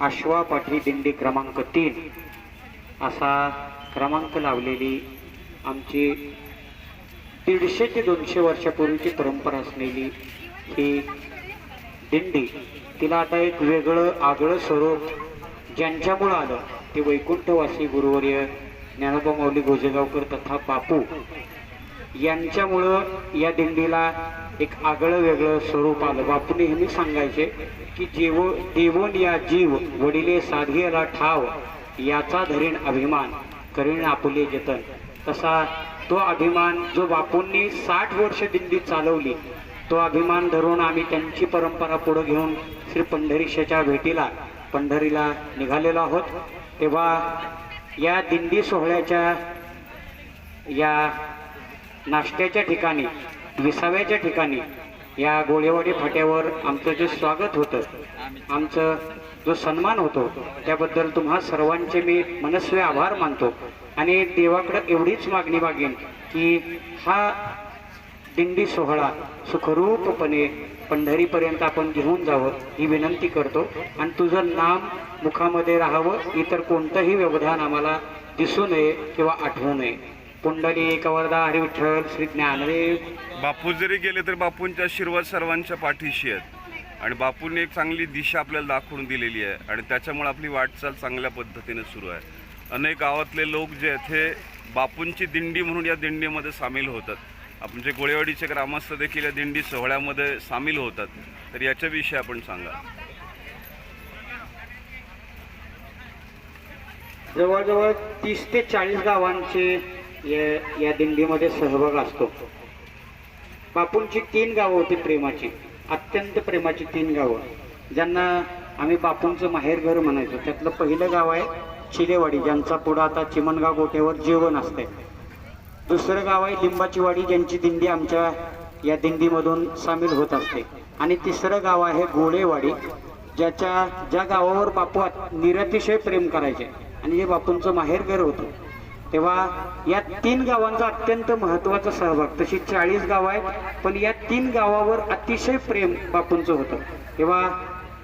आश्वा पाठी दिंडी क्रमांक तीन. असा क्रमांक लावलेली आमची दीडशे ते दोनशे वर्षापूर्वीची परंपरा असलेली ही दिंडी. तिला आता एक वेगळं आगळं स्वरूप ज्यांच्यामुळं आलं ते वैकुंठवासी गुरुवर्य ज्ञानोबा माऊली गोजेगावकर तथा बापू. यांच्यामुळं या दिंडीला एक आगळं वेगळं स्वरूप आलं. बापू नेहमी सांगायचे की जेव देवण या जीव वडिले साधेला ठाव याचा धरीण अभिमान करीण आपुले जतन. तसा तो अभिमान जो बापूंनी साठ वर्ष दिंडी चालवली तो अभिमान धरून आम्ही त्यांची परंपरा पुढे घेऊन श्री पंढरीशाच्या भेटीला पंढरीला निघालेलो आहोत. तेव्हा या दिंडी सोहळ्याच्या या नाश्त्याच्या ठिकाणी विसाव्याच्या ठिकाणी या गोळेवाडी फाट्यावर आमचं जे स्वागत होतं आमचं जो सन्मान होतो त्याबद्दल तुम्हा सर्वांचे मी मनस्वी आभार मानतो. आणि देवाकडं एवढीच मागणी मागेन की हा दिंडी सोहळा सुखरूपपणे पंढरीपर्यंत आपण घेऊन जावं ही विनंती करतो. आणि तुझं नाम मुखामध्ये राहावं इतर कोणतंही व्यवधान आम्हाला दिसू नये किंवा आठवू नये. पुंडली कवरदा हरिविठ्ठल श्री ज्ञानदेव. बापू जरी गेले तर बापूंचे आशीर्वाद सर्वांच्या पाठीशी आहेत. आणि बापूंनी एक चांगली दिशा आपल्याला दाखवून दिलेली आहे. आणि त्याच्यामुळे आपली वाटचाल चांगल्या पद्धतीने सुरू आहे. अनेक गावातले लोक जे आहेत हे बापूंची दिंडी म्हणून या दिंडीमध्ये सामील होतात. आपण जे गोळेवाडीचे ग्रामस्थ देखील या दिंडी सोहळ्यामध्ये सामील होतात तर याच्याविषयी आपण सांगा. जवळजवळ तीस ते चाळीस गावांचे या या दिंडीमध्ये सहभाग असतो. बापूंची तीन गावं होती प्रेमाची अत्यंत प्रेमाची तीन गावं. ज्यांना आम्ही बापूंचं माहेरघर म्हणायचो. त्यातलं पहिलं गाव आहे चिलेवाडी ज्यांचा पुढं आता चिमणगाव गोट्यावर जेवण असते दुसरं गाव आहे लिंबाची वाडी ज्यांची दिंडी आमच्या या दिंडीमधून सामील होत असते. आणि तिसरं गाव आहे गोळेवाडी ज्याच्या ज्या गावावर बापू निरतिशय प्रेम करायचे. आणि हे बापूंचं माहेरघर होतं. तेव्हा या तीन गावांचा अत्यंत महत्त्वाचा सहभाग तशी चाळीस गावं आहेत पण या तीन गावावर अतिशय प्रेम बापूंचं होतं. तेव्हा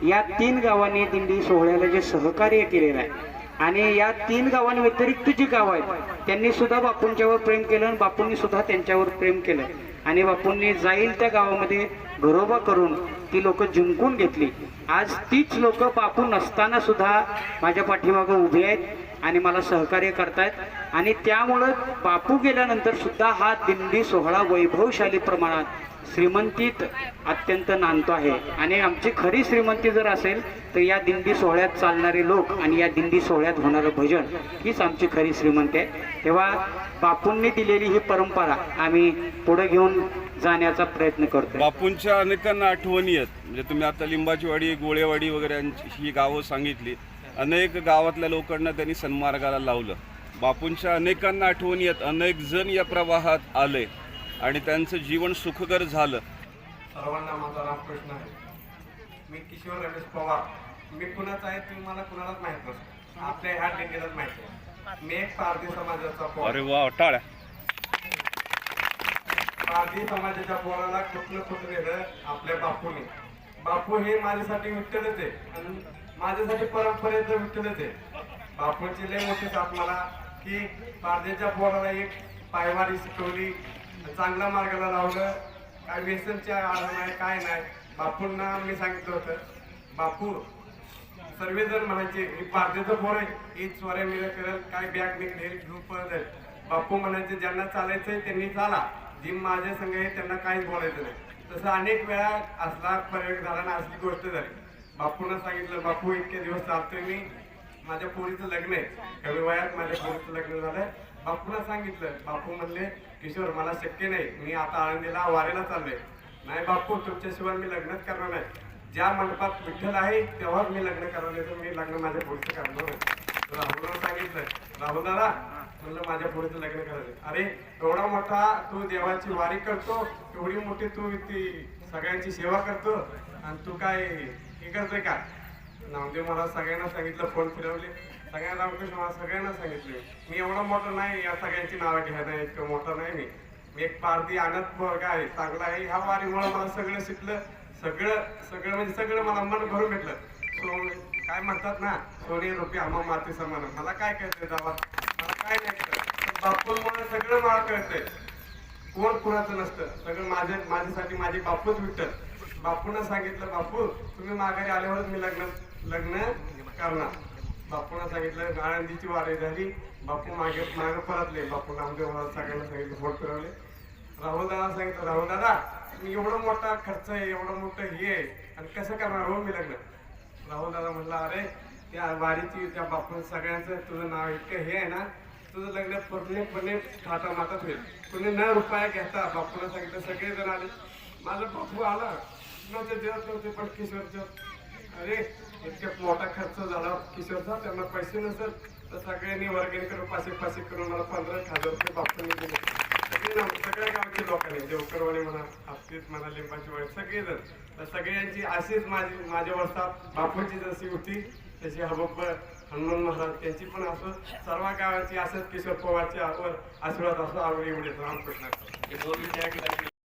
या तीन गावांनी दिंडी सोहळ्याला जे सहकार्य केलेलं आहे आणि या तीन गावांव्यतिरिक्त जी गावं आहेत त्यांनी सुद्धा बापूंच्यावर प्रेम केलं आणि बापूंनी सुद्धा त्यांच्यावर प्रेम केलं. आणि बापूंनी जाईल त्या गावामध्ये घरोबा करून ती लोक जिंकून घेतली. आज तीच लोक बापू नसताना सुद्धा माझ्या पाठीमागं उभी आहेत. आणि मला सहकार्य करतायत. आणि त्यामुळं बापू गेल्यानंतर सुद्धा हा दिंडी सोहळा वैभवशाली प्रमाणात श्रीमंतीत अत्यंत नांदतो आहे. आणि आमची खरी श्रीमंती जर असेल तर या दिंडी सोहळ्यात चालणारे लोक आणि या दिंडी सोहळ्यात होणारं भजन हीच आमची खरी श्रीमंती आहे. तेव्हा बापूंनी दिलेली ही परंपरा आम्ही पुढे घेऊन जाण्याचा प्रयत्न करतो बापूंच्या अनेकांना आठवणी आहेत. म्हणजे तुम्ही आता लिंबाची वाडी गोळेवाडी वगैरे ही गावं सांगितली अनेक गावातल्या लोकांना त्यांनी सन्मार्गाला लावलं. बापूंच्या अनेकांना आठवणी आहेत अनेक जण या प्रवाहात आले आणि त्यांचं जीवन सुखकर झालं. सर्वांना माझा रामकृष्ण आहे. मी किशोर रमेश पवार. मी कुणाचा आहे तुम्ही मला कुणालाच माहीत नसतो. आपल्या ह्या दिंडीलाच माहिती आहे. मी एक पारधी समाजाचा पोर. अरे वा टाळ्या पारधी समाजाच्या पोराला कुठलं कुठं आपल्या बापूने. बापू हे माझ्यासाठी विठ्ठलच आहे. आणि माझ्यासाठी परंपरेत विठ्ठलच आहे. बापूंची लय मोठी साथ मला की पारदेच्या पोराला एक पायवारी शिकवली चांगल्या मार्गाला लावलं. काय व्यसनच्या आधार नाही काय नाही. बापूंना मी सांगितलं होतं बापू सर्वजण म्हणायचे मी पारदेचं पोर आहे. ही स्वरे मिळ करेल काय बॅग निघेल घेऊन पळत जाईल बापू म्हणायचे ज्यांना चालायचंय त्यांनी चाला. जी माझ्या संघ आहे त्यांना काहीच बोलायचं नाही. तसं अनेक वेळा असला पर्यटक झाला ना असली गोष्ट झाली. बापूंना सांगितलं बापू इतके दिवस चालतोय मी. माझ्या पोरीचं लग्न आहे. कमी वयात माझ्या पोरीचं लग्न झालंय. बापूला सांगितलं बापू म्हणले किशोर मला शक्य नाही. मी आता आळंदीला वारेला चाललोय. नाही बापू तुमच्याशिवाय मी लग्नच करणार नाही. ज्या मंडपात विठ्ठल आहे तेव्हाच मी लग्न करणार नाही. तर मी लग्न माझ्या पोरीचं करणार नाही. राहुलला सांगितलं राहुल दादा म्हणलं माझ्या पोरीचं लग्न करायचं अरे एवढा मोठा तू देवाची वारी करतो एवढी मोठी तू ती सगळ्यांची सेवा करतो आणि तू काय हे करतोय का नामदेव मला सगळ्यांना सांगितलं फोन फिरवले. सगळ्यांना रामकृष्ण मला सगळ्यांना सांगितले. मी एवढा मोठा नाही या सगळ्यांची नावं घ्यायला नाही इतकं मोठा नाही मी. मी एक पारधी आणत वर्ग आहे चांगला आहे. ह्या वारीमुळे मला सगळं शिकलं. सगळं सगळं म्हणजे सगळं मला मन भरून भेटलं. सो काय म्हणतात ना सोने रुपये आम्हा माती समान. मला काय कळतंय दावा मला काय नाही कळत. बापूंमुळे सगळं मला कळतंय. कोण कुणाचं नसतं. सगळं माझ्या माझ्यासाठी माझे बापूच विठ्ठल बापूनं सांगितलं बापू तुम्ही माघारी आल्यावरच मी लग्न लग्न करणार. बापूनं सांगितलं आळंदीची वारी झाली बापू मागे मागे परतले. बापू नामदेव सगळ्यांना सांगितलं फोन फिरवले. राहुल दादा सांगितलं राहुल दादा मी एवढा मोठा खर्च आहे एवढं मोठं हे आहे आणि कसं करणार हो मी लग्न? राहुल दादा म्हणला अरे त्या वारीची त्या बापून सगळ्यांचं तुझं नाव इतकं हे आहे ना तुझं लग्न पूर्णपणे थाटा मातात होईल. तुम्ही न रुपया घेता बापूला सांगितलं सगळेजण आले. माझा बापू आला. नव्हते देत नव्हते पण किशोरचं. अरे इतक्या मोठा खर्च झाला किशोरचा त्यांना पैसे नसत तर सगळ्यांनी वर्गणी करून पाचशे पाचशे करून मला पंधरा हजार रुपये बापूंनी दिले. सगळे सगळ्या गावच्या लोकांनी देवकरवाणी म्हणा हापतीत म्हणा लिंबाची वाईट सगळेजण. तर सगळ्यांची अशीच माझी माझ्या वर्षात बापूची जशी होती तशी हबब्ब हनुमान महाराज त्यांची पण असं सर्व गावाची असंच किशोर पवारच्या आशीर्वाद असो आवडी एवढे रामकृष्ण